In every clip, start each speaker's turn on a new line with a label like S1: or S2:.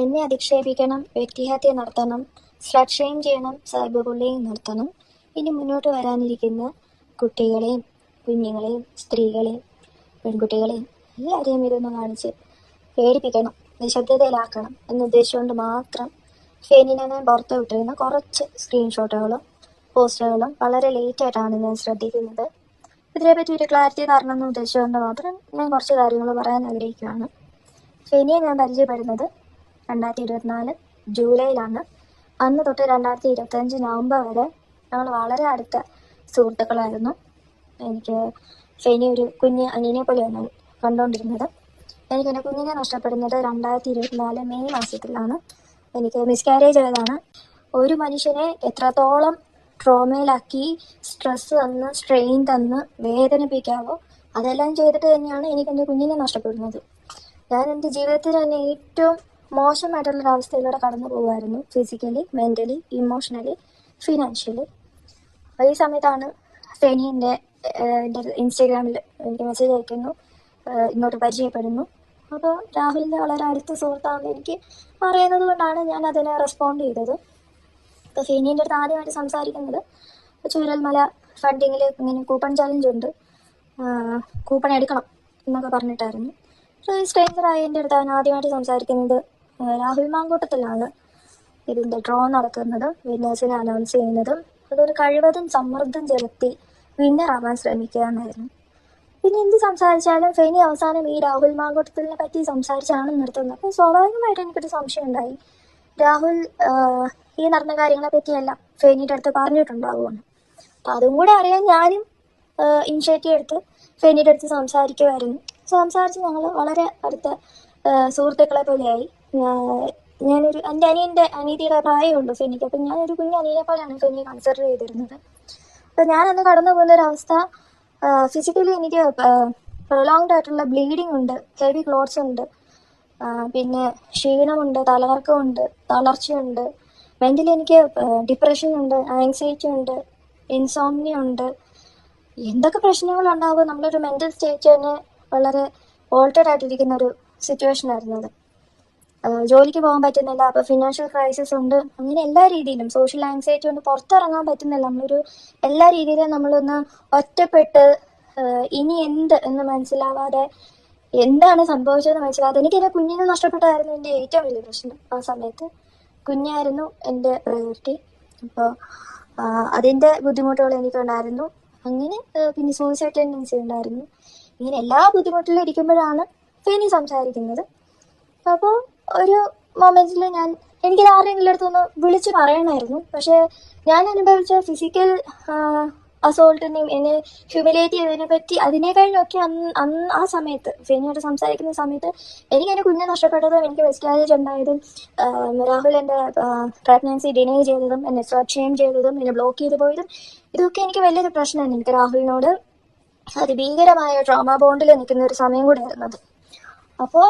S1: എന്നെ അധിക്ഷേപിക്കണം വ്യക്തിഹത്യ നടത്തണം സ്ലട്ട് ഷെയിം ചെയ്യണം സൈബർ ബുള്ളിങ് നടത്തണം. ഇനി മുന്നോട്ട് വരാനിരിക്കുന്ന കുട്ടികളെയും കുഞ്ഞുങ്ങളെയും സ്ത്രീകളെയും പെൺകുട്ടികളെയും എല്ലാവരെയും ഇതൊന്ന് കാണിച്ച് പേടിപ്പിക്കണം നിശബ്ദതയിലാക്കണം എന്ന ഉദ്ദേശിച്ചുകൊണ്ട് മാത്രം ഫെനിനെ പുറത്ത് വിട്ടിരുന്ന കുറച്ച് സ്ക്രീൻഷോട്ടുകളും പോസ്റ്ററുകളും വളരെ ലേറ്റ് ആയിട്ടാണ് ഞാൻ ശ്രദ്ധിക്കുന്നത്. ഇതിനെപ്പറ്റി ഒരു ക്ലാരിറ്റി തരണം എന്ന് ഉദ്ദേശിച്ചുകൊണ്ട് മാത്രം ഞാൻ കുറച്ച് കാര്യങ്ങൾ പറയാൻ ആഗ്രഹിക്കുകയാണ്. ഫെനിയെ ഞാൻ പരിചയപ്പെടുന്നത് രണ്ടായിരത്തി ഇരുപത്തിനാല് ജൂലൈയിലാണ്. അന്ന് തൊട്ട് രണ്ടായിരത്തി ഇരുപത്തഞ്ച് നവംബർ വരെ ഞങ്ങൾ വളരെ അടുത്ത സുഹൃത്തുക്കളായിരുന്നു. എനിക്ക് ഫെനി ഒരു കുഞ്ഞ് അനിയനെ പോലെയാണ് കണ്ടുകൊണ്ടിരുന്നത്. എനിക്ക് എന്റെ കുഞ്ഞിനെ നഷ്ടപ്പെടുന്നത് രണ്ടായിരത്തി ഇരുപത്തിനാല് മെയ് മാസത്തിലാണ്. എനിക്ക് മിസ്കാരേജ് ആയതാണ്. ഒരു മനുഷ്യനെ എത്രത്തോളം ട്രോമയിലാക്കി സ്ട്രെസ് തന്ന് സ്ട്രെയിൻ തന്ന് വേദനിപ്പിക്കാവോ അതെല്ലാം ചെയ്തിട്ട് തന്നെയാണ് എനിക്ക് എന്റെ കുഞ്ഞിനെ നഷ്ടപ്പെടുന്നത്. ഞാൻ എന്റെ ജീവിതത്തിൽ തന്നെ ഏറ്റവും മോശമായിട്ടുള്ളൊരു അവസ്ഥയിലൂടെ കടന്നു പോകുമായിരുന്നു ഫിസിക്കലി മെന്റലി ഇമോഷണലി ഫിനാൻഷ്യലി ഈ സമയത്താണ് ഫെനിന്റെ ഇൻസ്റ്റാഗ്രാമിൽ എനിക്ക് മെസ്സേജ് അയക്കുന്നു. ഇങ്ങോട്ട് പരിചയപ്പെടുന്നു. അപ്പോൾ രാഹുലിന്റെ വളരെ അടുത്ത സുഹൃത്താണ് എനിക്ക് അറിയുന്നത് കൊണ്ടാണ് ഞാൻ അതിനെ റെസ്പോണ്ട് ചെയ്തത്. ഇപ്പോൾ ഫെനീന്റെ അടുത്ത് ആദ്യമായിട്ട് സംസാരിക്കുന്നത് ചൂരൽമല ഫണ്ടിങ്ങിൽ ഇങ്ങനെ കൂപ്പൺ ചാലഞ്ച് ഉണ്ട്. കൂപ്പൺ എടുക്കണം എന്നൊക്കെ പറഞ്ഞിട്ടായിരുന്നു. ഈ സ്ട്രേഞ്ചറായ എന്റെ അടുത്ത് അവൻ ആദ്യമായിട്ട് സംസാരിക്കുന്നത് രാഹുൽ മാങ്കൂട്ടത്തിലാണ് ഇതിന്റെ ഡ്രോ നടക്കുന്നത്. വിന്നേഴ്സിനെ അനൗൺസ് ചെയ്യുന്നതും അതൊരു കഴിവതും സമ്മർദ്ദം ചെലുത്തി വിന്നർ ആവാൻ ശ്രമിക്കുക എന്നായിരുന്നു പിന്നെ എന്ത് സംസാരിച്ചാലും ഫെനി അവസാനം ഈ രാഹുൽ മാങ്കൂട്ടത്തിനെ പറ്റി സംസാരിച്ചാണ് നിർത്തുന്നത്. അപ്പോൾ സ്വാഭാവികമായിട്ട് എനിക്കൊരു സംശയം ഉണ്ടായി. രാഹുൽ ഈ നടന്ന കാര്യങ്ങളെ പറ്റിയെല്ലാം ഫെനിയുടെ അടുത്ത് പറഞ്ഞിട്ടുണ്ടാവുമോ അപ്പം അതും കൂടെ അറിയാൻ ഞാനും ഇനിഷ്യേറ്റീവ് എടുത്ത് ഫെനിയുടെ അടുത്ത് സംസാരിക്കുമായിരുന്നു. സംസാരിച്ച് ഞങ്ങൾ വളരെ അടുത്ത സുഹൃത്തുക്കളെ പോലെയായി. ഞാനൊരു എന്റെ അനിയന്റെ അനീതിയുടെ പ്രായമുണ്ട് ഫെനിക്ക് അപ്പം ഞാനൊരു കുഞ്ഞ് അനിയനെ പോലെയാണ് ഫെനിയെ കൺസിഡർ ചെയ്തിരുന്നത്. അപ്പം ഞാനന്ന് കടന്നു പോകുന്ന ഒരു അവസ്ഥ ഫിസിക്കലി എനിക്ക് പ്രൊലോങ്ഡ് ആയിട്ടുള്ള ബ്ലീഡിംഗ് ഉണ്ട് ഹെവി ക്ലോട്ട്സ് ഉണ്ട്. പിന്നെ ക്ഷീണമുണ്ട് തലകറക്കമുണ്ട് തളർച്ചയുണ്ട്. മെന്റലി എനിക്ക് ഡിപ്രഷൻ ഉണ്ട് ആങ്സൈറ്റി ഉണ്ട് ഇൻസോംനിയ ഉണ്ട്. എന്തൊക്കെ പ്രശ്നങ്ങളുണ്ടാവുക നമ്മളൊരു മെന്റൽ സ്റ്റേറ്റ് തന്നെ വളരെ ഓൾട്ടേഡ് ആയിട്ടിരിക്കുന്ന ഒരു സിറ്റുവേഷൻ ആയിരുന്നു അത്. ആ, ജോലിക്ക് പോകാൻ പറ്റുന്നില്ല അപ്പൊ ഫിനാൻഷ്യൽ ക്രൈസിസ് ഉണ്ട്. അങ്ങനെ എല്ലാ രീതിയിലും സോഷ്യൽ ആങ്സൈറ്റി കൊണ്ട് പുറത്തിറങ്ങാൻ പറ്റുന്നില്ല. നമ്മളൊരു എല്ലാ രീതിയിലും നമ്മളൊന്ന് ഒറ്റപ്പെട്ട് ഇനി എന്ത് എന്ന് മനസ്സിലാവാതെ എന്താണ് സംഭവിച്ചതെന്ന് മനസ്സിലാവാതെ എനിക്ക് എന്റെ കുഞ്ഞിനെ നഷ്ടപ്പെട്ടതായിരുന്നു എന്റെ ഏറ്റവും വലിയ പ്രശ്നം. ആ സമയത്ത് കുഞ്ഞായിരുന്നു എന്റെ പ്രയോറിറ്റി അപ്പോൾ അതിന്റെ ബുദ്ധിമുട്ടുകൾ എനിക്കുണ്ടായിരുന്നു. അങ്ങനെ പിന്നെ സൂയിസൈഡ് ടെൻഡൻസി ഉണ്ടായിരുന്നു. ഇങ്ങനെ എല്ലാ ബുദ്ധിമുട്ടിലും ഇരിക്കുമ്പോഴാണ് ഫെനി സംസാരിക്കുന്നത്. അപ്പോൾ ഒരു മൊമെന്റിൽ ഞാൻ എനിക്ക് ആരെങ്കിലും അടുത്തൊന്ന് വിളിച്ചു പറയണമായിരുന്നു പക്ഷേ ഞാൻ അനുഭവിച്ച ഫിസിക്കൽ അസോൾട്ടിനെയും എന്നെ ഹ്യൂമിലേറ്റ് ചെയ്തതിനെ പറ്റി അതിനേക്കാളൊക്കെ അന്ന് അന്ന് ആ സമയത്ത് ഫെനിയോട് സംസാരിക്കുന്ന സമയത്ത് എനിക്ക് എന്റെ കുഞ്ഞ് നഷ്ടപ്പെട്ടതും എനിക്ക് മിസ്കാരേജ് ഉണ്ടായതും രാഹുൽ എന്റെ പ്രഗ്നൻസി ഡിനൈ ചെയ്തതും എന്നെ ഷെയിം ചെയ്തതും എന്നെ ബ്ലോക്ക് ചെയ്തു പോയതും ഇതൊക്കെ എനിക്ക് വലിയൊരു പ്രശ്നമാണ് എനിക്ക് രാഹുലിനോട്. അതിഭീകരമായ ട്രോമ ബോണ്ടിൽ നിൽക്കുന്ന ഒരു സമയം കൂടിയായിരുന്നു അത്. അപ്പോൾ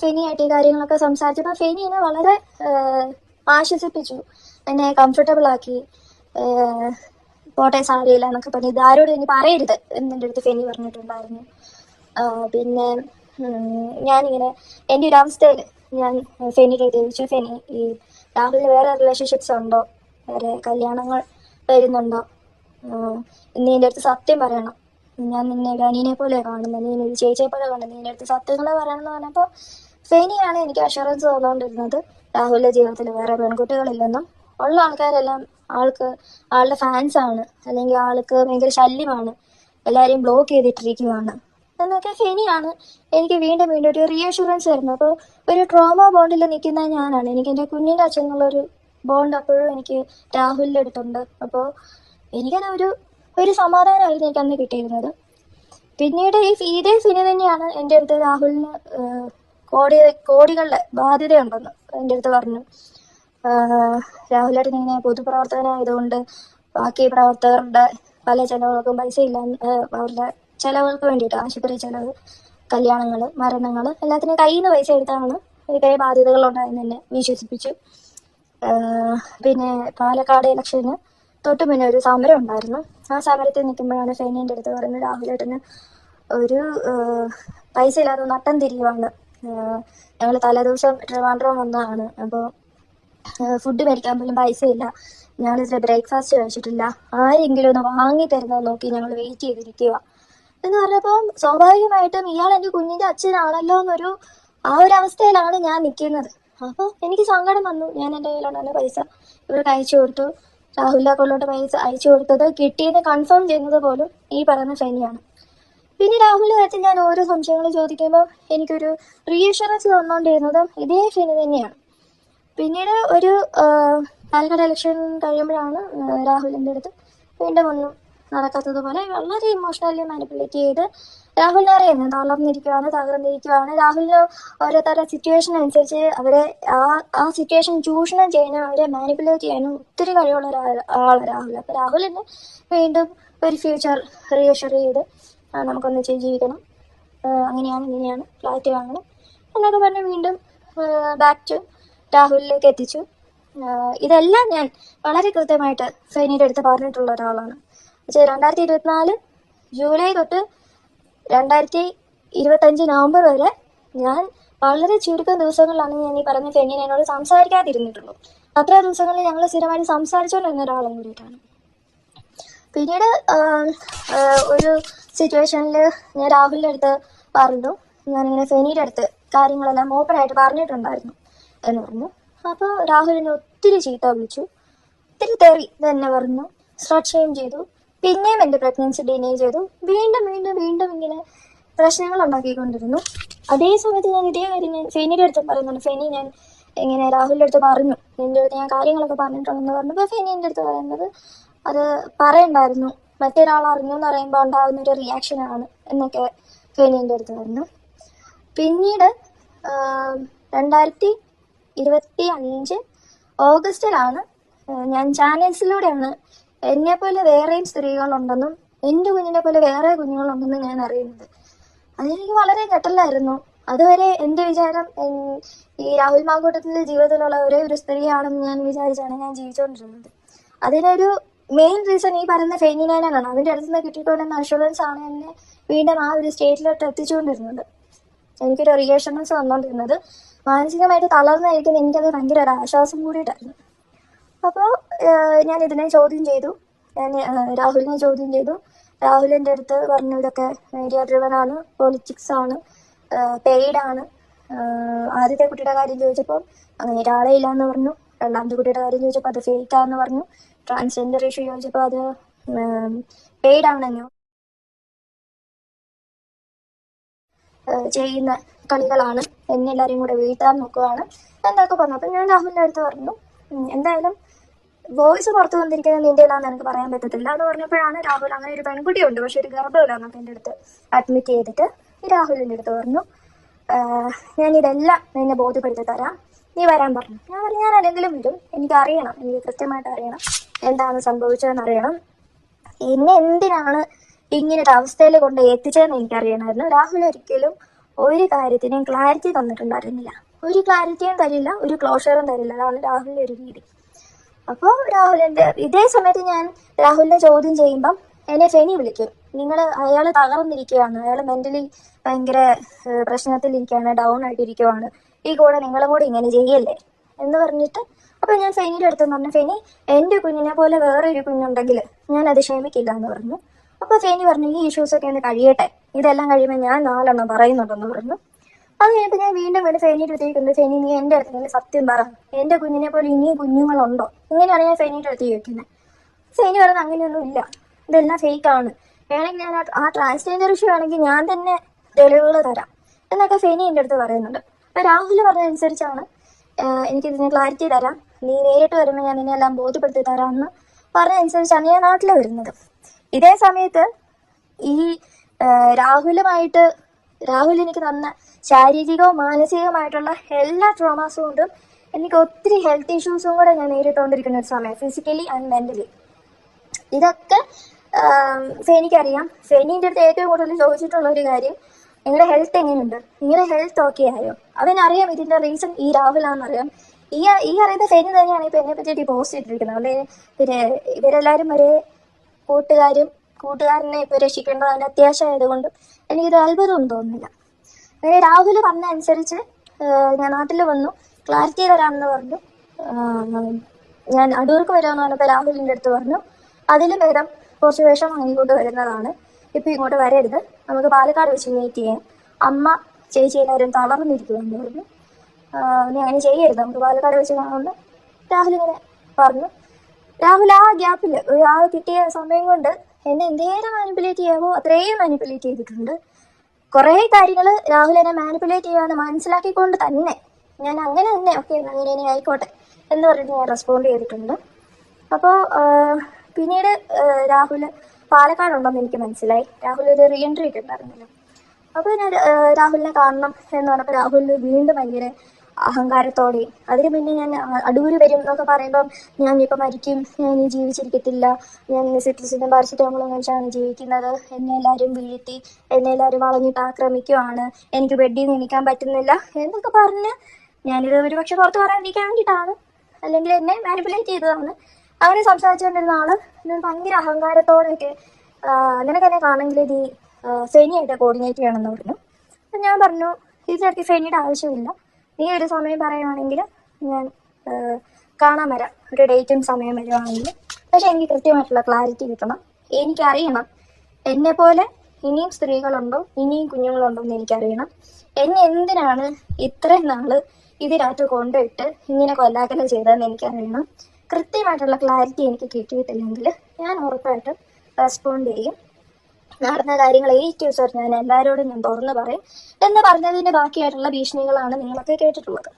S1: ഫെനിയായിട്ട് ഈ കാര്യങ്ങളൊക്കെ സംസാരിച്ചപ്പോൾ ഫെനി എന്നെ വളരെ ആശ്വസിപ്പിച്ചു. എന്നെ കംഫർട്ടബിൾ ആക്കി. പോട്ടെ സാരിയില്ല എന്നൊക്കെ പറഞ്ഞു. ഇതാരോട് ഇനി പറയരുത് എന്നെ അടുത്ത് ഫെനി പറഞ്ഞിട്ടുണ്ടായിരുന്നു. പിന്നെ ഞാനിങ്ങനെ എന്റെ ഒരു അവസ്ഥയിൽ ഞാൻ ഫെനിയുടെ ചോദിച്ചു ഫെനി ഈ രാഹുലിന് വേറെ റിലേഷൻഷിപ്സ് ഉണ്ടോ? വേറെ കല്യാണങ്ങൾ വരുന്നുണ്ടോ? നീ എന്റെ അടുത്ത് സത്യം പറയണം. ഞാൻ നിന്നെ ഒരു അനിയനെ പോലെ കാണുന്നത് നീ ഒരു ചേച്ചിയെ പോലെ കാണുന്നത് നീ എന്റെ അടുത്ത് സത്യങ്ങളെ പറയണമെന്ന് പറഞ്ഞപ്പോ ഫെനിയാണ് എനിക്ക് അഷുറൻസ് തോന്നുകൊണ്ടിരുന്നത് രാഹുലിന്റെ ജീവിതത്തിൽ വേറെ പെൺകുട്ടികളില്ലെന്നും ഉള്ള ആൾക്കാരെല്ലാം ആൾക്ക് ആളുടെ ഫാൻസ് ആണ്. അല്ലെങ്കിൽ ആൾക്ക് ഭയങ്കര ശല്യമാണ്. എല്ലാവരെയും ബ്ലോക്ക് ചെയ്തിട്ടിരിക്കുകയാണ് എന്നൊക്കെ ഫെനിയാണ് എനിക്ക് വീണ്ടും വീണ്ടും ഒരു റീഅഷുറൻസ് തരുന്നത്. അപ്പോൾ ഒരു ട്രോമ ബോണ്ടിൽ നിൽക്കുന്ന ഞാനാണ്. എനിക്ക് എന്റെ കുഞ്ഞിന്റെ അച്ഛൻ ഒരു ബോണ്ട് അപ്പോഴും എനിക്ക് രാഹുലിന്റെ അടുത്തുണ്ട്. അപ്പോൾ എനിക്കത് ഒരു ഒരു സമാധാനമായിരുന്നു എനിക്ക് അന്ന് കിട്ടിയിരുന്നത്. പിന്നീട് ഈ ഇതേ സിനി തന്നെയാണ് എന്റെ അടുത്ത് രാഹുലിന് കോടി കോടികളുടെ ബാധ്യതയുണ്ടെന്ന് എന്റെ അടുത്ത് പറഞ്ഞു. രാഹുലായിട്ട് ഇങ്ങനെ പൊതുപ്രവർത്തകനായതുകൊണ്ട് ബാക്കി പ്രവർത്തകരുടെ പല ചെലവുകൾക്കും പൈസ ഇല്ല അവരുടെ ചെലവുകൾക്ക് വേണ്ടിയിട്ട് ആശുപത്രി ചെലവ് കല്യാണങ്ങൾ മരണങ്ങൾ എല്ലാത്തിനും കയ്യിൽ നിന്ന് പൈസ എടുത്താണ് ഇതേ ബാധ്യതകളുണ്ടായെന്ന് എന്നെ വിശ്വസിപ്പിച്ചു. പിന്നെ പാലക്കാട് ഇലക്ഷന് തൊട്ട് മുന്നേ ഒരു സമരം ഉണ്ടായിരുന്നു. ആ സമരത്തിൽ നിൽക്കുമ്പോഴാണ് ഫെനീന്റെ അടുത്ത് പറയുന്നത് രാഹുലേട്ടന് ഒരു പൈസ ഇല്ലാതെ നട്ടം തിരിയുവാണ്. ഞങ്ങൾ തലേദിവസം ട്രിവാൻഡ്രം വന്നതാണ്. അപ്പോൾ ഫുഡ് മേടിക്കാൻ പോലും പൈസയില്ല ഞാൻ ഇതിൽ ബ്രേക്ക്ഫാസ്റ്റ് കഴിച്ചിട്ടില്ല. ആരെങ്കിലും ഒന്ന് വാങ്ങി തരുന്നത് നോക്കി ഞങ്ങൾ വെയിറ്റ് ചെയ്തിരിക്കുക എന്ന് പറഞ്ഞപ്പോൾ സ്വാഭാവികമായിട്ടും ഇയാൾ എന്റെ കുഞ്ഞിന്റെ അച്ഛനാണല്ലോ എന്നൊരു ആ ഒരു അവസ്ഥയിലാണ് ഞാൻ നിൽക്കുന്നത്. അപ്പോൾ എനിക്ക് സങ്കടം വന്നു. ഞാൻ എന്റെ കയ്യിലുണ്ടായിരുന്ന പൈസ ഇവർക്ക് അയച്ചു കൊടുത്തു. രാഹുലിന്റെ അക്കൗണ്ടിലോട്ട് പൈസ അയച്ചു കൊടുത്തത് കിട്ടിയെന്ന് കൺഫേം ചെയ്യുന്നത് പോലും ഈ പറയുന്ന ശൈലിയാണ്. പിന്നെ രാഹുലിന്റെ കാര്യത്തിൽ ഞാൻ ഓരോ സംശയങ്ങൾ ചോദിക്കുമ്പോൾ എനിക്കൊരു റീഅഷുറൻസ് തന്നുകൊണ്ടിരുന്നതും ഇതേ ശനി തന്നെയാണ്. പിന്നീട് ഒരു പാലക്കാട് ഇലക്ഷൻ കഴിയുമ്പോഴാണ് രാഹുലിന്റെ അടുത്ത് വീണ്ടും ഒന്നും നടക്കാത്തതുപോലെ വളരെ ഇമോഷണലി മാനിപ്പുലേറ്റ് ചെയ്ത് രാഹുലിനെ അറിയുന്നത്. തളർന്നിരിക്കുകയാണ് തകർന്നിരിക്കുകയാണ് രാഹുലിന് ഓരോരുത്തരുടെ സിറ്റുവേഷൻ അനുസരിച്ച് അവരെ ആ ആ സിറ്റുവേഷൻ ചൂഷണം ചെയ്യാനും അവരെ മാനിപ്പുലേറ്റ് ചെയ്യാനും ഒത്തിരി കഴിവുള്ള ഒരാൾ ആളാണ് രാഹുൽ. അപ്പൊ രാഹുലിന് വീണ്ടും ഒരു ഫ്യൂച്ചർ റീഷർ ചെയ്ത് നമുക്കൊന്ന് നമുക്കൊന്നിച്ച് ജീവിക്കണം. അങ്ങനെയാണ് ഇങ്ങനെയാണ്. ഫ്ലാറ്റ് വാങ്ങണം. എന്നൊക്കെ പറഞ്ഞ് വീണ്ടും ബാക്ക് ടു രാഹുലിലേക്ക് എത്തിച്ചു. ഇതെല്ലാം ഞാൻ വളരെ കൃത്യമായിട്ട് ഫെനിയുടെ അടുത്ത് പറഞ്ഞിട്ടുള്ള ഒരാളാണ്. രണ്ടായിരത്തി ഇരുപത്തിനാല് ജൂലൈ തൊട്ട് രണ്ടായിരത്തി ഇരുപത്തഞ്ച് നവംബർ വരെ ഞാൻ വളരെ ചുരുക്കം ദിവസങ്ങളിലാണ് ഞാൻ ഈ പറഞ്ഞ ഫെനിനെ എന്നോട് സംസാരിക്കാതിരുന്നിട്ടുള്ളൂ. അത്ര ദിവസങ്ങളിൽ ഞങ്ങൾ സ്ഥിരമായിട്ട് സംസാരിച്ചുകൊണ്ടിരുന്ന ഒരാളും കൂടിയിട്ടാണ്. പിന്നീട് ഒരു സിറ്റുവേഷനിൽ ഞാൻ രാഹുലിന്റെ അടുത്ത് പറഞ്ഞു. ഞാനിങ്ങനെ ഫെനിയുടെ അടുത്ത് കാര്യങ്ങളെല്ലാം ഓപ്പണായിട്ട് പറഞ്ഞിട്ടുണ്ടായിരുന്നു എന്ന് പറഞ്ഞു. അപ്പോൾ രാഹുലിനെ ഒത്തിരി ചീത്ത വിളിച്ചു. ഒത്തിരി തെറി തന്നെ പറഞ്ഞു. സ്ട്രട്ട് ചെയ്തു. പിന്നെയും എന്റെ പ്രഗ്നൻസി ഡിനേ ചെയ്തു. വീണ്ടും വീണ്ടും വീണ്ടും ഇങ്ങനെ പ്രശ്നങ്ങൾ ഉണ്ടാക്കിക്കൊണ്ടിരുന്നു. അതേ സമയത്ത് ഞാൻ ഇതേ കാര്യം ഞാൻ ഫെനിയുടെ അടുത്ത് പറയുന്നുണ്ട്. ഫെനി ഞാൻ ഇങ്ങനെ രാഹുലിന്റെ അടുത്ത് പറഞ്ഞു. എന്റെ അടുത്ത് ഞാൻ കാര്യങ്ങളൊക്കെ പറഞ്ഞിട്ടുണ്ടെന്ന് പറഞ്ഞപ്പോൾ ഫെനി എന്റെ അടുത്ത് പറയുന്നത് അത് പറയണ്ടായിരുന്നു. മറ്റൊരാൾ അറിഞ്ഞു എന്ന് പറയുമ്പോൾ ഉണ്ടാകുന്ന ഒരു റിയാക്ഷനാണ് എന്നൊക്കെ ഫെനി എന്റെ അടുത്ത് പറഞ്ഞു. പിന്നീട് രണ്ടായിരത്തി ഇരുപത്തി അഞ്ച് ഓഗസ്റ്റിലാണ് ഞാൻ ചാനൽസിലൂടെയാണ് എന്നെപ്പോലെ വേറെയും സ്ത്രീകളുണ്ടെന്നും എന്റെ കുഞ്ഞിനെ പോലെ വേറെ കുഞ്ഞുങ്ങളുണ്ടെന്നും ഞാൻ അറിയുന്നത്. അതെനിക്ക് വളരെ ഞെട്ടലായിരുന്നു. അതുവരെ എന്റെ വിചാരം? ഈ രാഹുൽ മാങ്കൂട്ടത്തിന്റെ ജീവിതത്തിലുള്ള ഒരേ ഒരു സ്ത്രീയാണെന്ന് ഞാൻ വിചാരിച്ചാണ് ഞാൻ ജീവിച്ചുകൊണ്ടിരുന്നത്. അതിനൊരു മെയിൻ റീസൺ ഈ പറയുന്ന ഫെയിനിനാനാണ് അതിന്റെ അടുത്ത് നിന്ന് കിട്ടിയിട്ടുണ്ടെന്ന അഷുറൻസ് ആണ് എന്നെ വീണ്ടും ആ ഒരു സ്റ്റേറ്റിലോട്ട് എത്തിച്ചുകൊണ്ടിരുന്നത്. എനിക്കൊരു റിയേഷൻസ് വന്നുകൊണ്ടിരുന്നത് മാനസികമായിട്ട് തളർന്നായിരിക്കും എനിക്കത് ഭയങ്കര ഒരു ആശ്വാസം കൂടിയിട്ടായിരുന്നു. അപ്പോൾ ഞാൻ ഇതിനെ ചോദ്യം ചെയ്തു. ഞാൻ രാഹുലിനെ ചോദ്യം ചെയ്തു. രാഹുലിന്റെ അടുത്ത് പറഞ്ഞു ഇതൊക്കെ മീഡിയ ഡ്രിവൺ ആണ് പൊളിറ്റിക്സ് ആണ് പെയ്ഡ് ആണ്. ആദ്യത്തെ കുട്ടിയുടെ കാര്യം ചോദിച്ചപ്പോൾ അങ്ങനെ ഒരാളെ ഇല്ലാന്ന് പറഞ്ഞു. രണ്ടാമത്തെ കുട്ടിയുടെ കാര്യം ചോദിച്ചപ്പോൾ അത് ഫേക്ക് ആണെന്ന് പറഞ്ഞു. ട്രാൻസ്ജെൻഡർ ഇഷ്യൂ ചോദിച്ചപ്പോൾ അത് പെയ്ഡ് ആണെന്നു. ചെയ്യുന്ന കളികളാണ്. എന്നെല്ലാരെയും കൂടെ വീഴ്ത്താൻ നോക്കുകയാണ് എന്തൊക്കെ പറഞ്ഞു. അപ്പം ഞാൻ രാഹുലിന്റെ അടുത്ത് പറഞ്ഞു. എന്തായാലും വോയിസ് പുറത്തു വന്നിരിക്കുന്നത് നിന്റെ എന്നാന്ന് എനിക്ക് പറയാൻ പറ്റത്തില്ല. എന്ന് പറഞ്ഞപ്പോഴാണ് രാഹുൽ അങ്ങനെ ഒരു പെൺകുട്ടിയുണ്ട്. പക്ഷെ ഒരു ഗർഭമില്ല എന്നൊക്കെ എന്റെ അടുത്ത് അഡ്മിറ്റ് ചെയ്തിട്ട് രാഹുലിന്റെ അടുത്ത് പറഞ്ഞു ഞാൻ ഇതെല്ലാം നിന്നെ ബോധ്യപ്പെടുത്തി തരാം. നീ വരാൻ പറഞ്ഞു. ഞാൻ പറഞ്ഞു ഞാൻ അല്ലെങ്കിലും വരും. എനിക്ക് അറിയണം. എനിക്ക് കൃത്യമായിട്ട് അറിയണം. എന്താണ് സംഭവിച്ചതെന്ന് അറിയണം. എന്നെ എന്തിനാണ് ഒരു അവസ്ഥയിൽ കൊണ്ട് എത്തിച്ചതെന്ന് എനിക്കറിയണമായിരുന്നു. രാഹുൽ ഒരിക്കലും ഒരു കാര്യത്തിനും ക്ലാരിറ്റി തന്നിട്ടുണ്ടായിരുന്നില്ല. ഒരു ക്ലാരിറ്റിയും തരില്ല ഒരു ക്ലോഷറും തരില്ല. അതാണ് രാഹുലിന്റെ ഒരു രീതി. അപ്പോൾ രാഹുലിന്റെ ഇതേ സമയത്ത് ഞാൻ രാഹുലിനെ ചോദ്യം ചെയ്യുമ്പം എന്നെ ഫെനി വിളിക്കും. നിങ്ങൾ അയാൾ തകർന്നിരിക്കുകയാണ്. അയാൾ മെന്റലി ഭയങ്കര പ്രശ്നത്തിലിരിക്കുകയാണ് ഡൗൺ ആയിട്ടിരിക്കുവാണ് ഈ കൂടെ നിങ്ങളും കൂടെ ഇങ്ങനെ ചെയ്യല്ലേ? എന്ന് പറഞ്ഞിട്ട് അപ്പൊ ഞാൻ ഫെനിയുടെ അടുത്ത് പറഞ്ഞു ഫെനി എന്റെ കുഞ്ഞിനെ പോലെ വേറെ ഒരു കുഞ്ഞുണ്ടെങ്കിൽ ഞാൻ അത് ക്ഷമിക്കില്ല എന്ന് പറഞ്ഞു. അപ്പൊ ഫെനി പറഞ്ഞു ഈ ഇഷ്യൂസ് ഒക്കെ ഒന്ന് കഴിയട്ടെ. ഇതെല്ലാം കഴിയുമ്പോൾ ഞാൻ നാലെണ്ണം പറയുന്നുണ്ടെന്ന് പറഞ്ഞു. അത് കഴിഞ്ഞിട്ട് ഞാൻ വീണ്ടും വീണ്ടും സൈനീട്ട് അടുത്തേക്ക് ഉണ്ട് നീ എന്റെ അടുത്ത് നിന്ന് സത്യം പറ. എന്റെ കുഞ്ഞിനെ പോലെ ഇനിയും കുഞ്ഞുങ്ങളുണ്ടോ? ഇങ്ങനെയാണ് ഞാൻ സൈനീട്ട് അടുത്ത് ചോദിക്കുന്നത്. സൈനി പറയുന്നത് അങ്ങനെയൊന്നും ഇല്ല. ഇതെല്ലാം ഫേക്ക് ആണ്. വേണമെങ്കിൽ ഞാൻ ആ- ട്രാൻസ്ജെൻഡർ ഇഷ്യൂ ആണെങ്കിൽ ഞാൻ തന്നെ തെളിവുകൾ തരാം. എന്നൊക്കെ ഫെനി എന്റെ അടുത്ത് പറയുന്നുണ്ട്. അപ്പൊ രാഹുൽ പറഞ്ഞതനുസരിച്ചാണ് എനിക്ക് എനിക്കിതിന് ക്ലാരിറ്റി തരാം. നീ നേരിട്ട് വരുമ്പോൾ ഞാൻ നിന്നെ എല്ലാം ബോധ്യപ്പെടുത്തി തരാമെന്ന് പറഞ്ഞതനുസരിച്ചാണ് ഞാൻ നാട്ടിൽ വരുന്നത്. ഇതേ സമയത്ത് ഈ രാഹുലുമായിട്ട് രാഹുൽ എനിക്ക് തന്ന ശാരീരികവും മാനസികവുമായിട്ടുള്ള എല്ലാ ട്രോമാസും കൊണ്ടും എനിക്ക് ഒത്തിരി ഹെൽത്ത് ഇഷ്യൂസും കൂടെ ഞാൻ നേരിട്ടുകൊണ്ടിരിക്കുന്ന ഒരു സമയം ഫിസിക്കലി ആൻഡ് മെന്റലി ഇതൊക്കെ ഫെനിക്കറിയാം. ഫെനിന്റെ അടുത്ത് ഏറ്റവും കൂടുതൽ ചോദിച്ചിട്ടുള്ള ഒരു കാര്യം നിങ്ങളുടെ ഹെൽത്ത് എങ്ങനെയുണ്ട്? നിങ്ങളുടെ ഹെൽത്ത് ഓക്കെ ആയോ? അവനറിയാം ഇതിന്റെ റീസൺ ഈ രാഹുലാണെന്നറിയാം. ഈ ഈ അറിയുന്ന ഫെനി തന്നെയാണ് ഇപ്പൊ എന്നെ പറ്റി പോസ്റ്റ് ചെയ്തിരിക്കുന്നത് അവിടെ പിന്നെ ഇവരെല്ലാരും ഒരേ കൂട്ടുകാരും കൂട്ടുകാരനെ ഇപ്പൊ രക്ഷിക്കേണ്ടത് അതിന്റെ അത്യാവശ്യമായതുകൊണ്ട് എനിക്കൊരു അത്ഭുതമൊന്നും തോന്നുന്നില്ല. അങ്ങനെ രാഹുൽ പറഞ്ഞ അനുസരിച്ച് ഞാൻ നാട്ടിൽ വന്നു. ക്ലാരിറ്റി തരാമെന്ന് പറഞ്ഞു. ഞാൻ അടൂർക്ക് വരാമെന്ന് പറഞ്ഞപ്പോൾ രാഹുലിന്റെ അടുത്ത് പറഞ്ഞു. അതിലും ഭേദം കുറച്ച് വേഷം ഇങ്ങോട്ട് വരുന്നതാണ്. ഇപ്പം ഇങ്ങോട്ട് വരരുത്. നമുക്ക് പാലക്കാട് വെച്ച് മീറ്റ് ചെയ്യാം. അമ്മ ചേച്ചി എല്ലാവരും തളർന്നിരിക്കുമെന്ന് പറഞ്ഞു. നീ അങ്ങനെ ചെയ്യരുത്. നമുക്ക് പാലക്കാട് വെച്ച് കാണുമെന്ന് രാഹുൽ ഇങ്ങനെ പറഞ്ഞു. രാഹുൽ ആ ഗ്യാപ്പിൽ ആ കിട്ടിയ സമയം കൊണ്ട് എന്നെ എന്തേരം മാനിപ്പുലേറ്റ് ചെയ്യാമോ അത്രയും മാനിപ്പുലേറ്റ് ചെയ്തിട്ടുണ്ട്. കുറേ കാര്യങ്ങൾ രാഹുൽ എന്നെ മാനിപ്പുലേറ്റ് ചെയ്യാമെന്ന് മനസ്സിലാക്കിക്കൊണ്ട് തന്നെ ഞാൻ അങ്ങനെ തന്നെ ഓക്കെ അങ്ങനെ ഇനി ആയിക്കോട്ടെ എന്ന് പറഞ്ഞിട്ട് ഞാൻ റെസ്പോണ്ട് ചെയ്തിട്ടുണ്ട്. അപ്പോൾ പിന്നീട് രാഹുൽ പാലക്കാടുണ്ടെന്ന് എനിക്ക് മനസ്സിലായി. രാഹുൽ ഒരു റീ എൻട്രി ഒക്കെ ഉണ്ടായിരുന്നല്ലോ. അപ്പോൾ ഞാൻ രാഹുലിനെ കാണണം എന്ന് പറഞ്ഞപ്പോൾ രാഹുലിന് വീണ്ടും ഭയങ്കര അഹങ്കാരത്തോടെ. അതിന് പിന്നെ ഞാൻ അടൂര് വരും എന്നൊക്കെ പറയുമ്പം ഞാൻ ഇപ്പം മരിക്കും. ഞാൻ ജീവിച്ചിരിക്കത്തില്ല. ഞാൻ സിറ്റിസിന്റെ പാരസിറ്റമോളും കഴിച്ചാണ് ജീവിക്കുന്നത്. എന്നെ എല്ലാവരും വീഴ്ത്തി എന്നെ എല്ലാവരും വളഞ്ഞിട്ട് ആക്രമിക്കുവാണ്. എനിക്ക് ബെഡിൽ നിന്ന് പറ്റുന്നില്ല എന്നൊക്കെ പറഞ്ഞ് ഞാനിത് ഒരു പക്ഷെ പുറത്ത് പറയാതിരിക്കാൻ വേണ്ടിയിട്ടാണ്. അല്ലെങ്കിൽ എന്നെ മാനിപ്പുലേറ്റ് ചെയ്തതാണ്. അങ്ങനെ സംസാരിച്ചുകൊണ്ടിരുന്ന ആൾ ഭയങ്കര അഹങ്കാരത്തോടെയൊക്കെ നിനക്ക് എന്നെ കാണെങ്കിൽ ഇത് ഫെനിയായിട്ട് കോർഡിനേറ്റ് ചെയ്യണമെന്ന് പറഞ്ഞു. അപ്പം ഞാൻ പറഞ്ഞു ഇതിനടുത്ത് ഫെനിയുടെ ആവശ്യമില്ല. നീ ഒരു സമയം പറയുവാണെങ്കിൽ ഞാൻ കാണാൻ വരാം. ഒരു ഡേറ്റും സമയം വരുവാണെങ്കിൽ. പക്ഷെ എനിക്ക് കൃത്യമായിട്ടുള്ള ക്ലാരിറ്റി കിട്ടണം. എനിക്കറിയണം. എന്നെ പോലെ ഇനിയും സ്ത്രീകളുണ്ടോ? ഇനിയും കുഞ്ഞുങ്ങളുണ്ടോ എന്ന് എനിക്കറിയണം. എന്നെ എന്തിനാണ് ഇത്രയും നാൾ ഇതിനകത്ത് കൊണ്ടിട്ട് ഇങ്ങനെ കൊല്ലാക്കല ചെയ്തതെന്ന് എനിക്കറിയണം. കൃത്യമായിട്ടുള്ള ക്ലാരിറ്റി എനിക്ക് കിട്ടിയിട്ടില്ലെങ്കിൽ ഞാൻ ഉറപ്പായിട്ടും റെസ്പോണ്ട് ചെയ്യും. നടന്ന കാര്യങ്ങൾ ഏറ്റവും സാർ ഞാൻ എല്ലാവരോടും ഞാൻ തുറന്നു പറയും. എന്ന് പറഞ്ഞതിന്റെ ബാക്കിയായിട്ടുള്ള ഭീഷണികളാണ് നിങ്ങളൊക്കെ കേട്ടിട്ടുള്ളത്.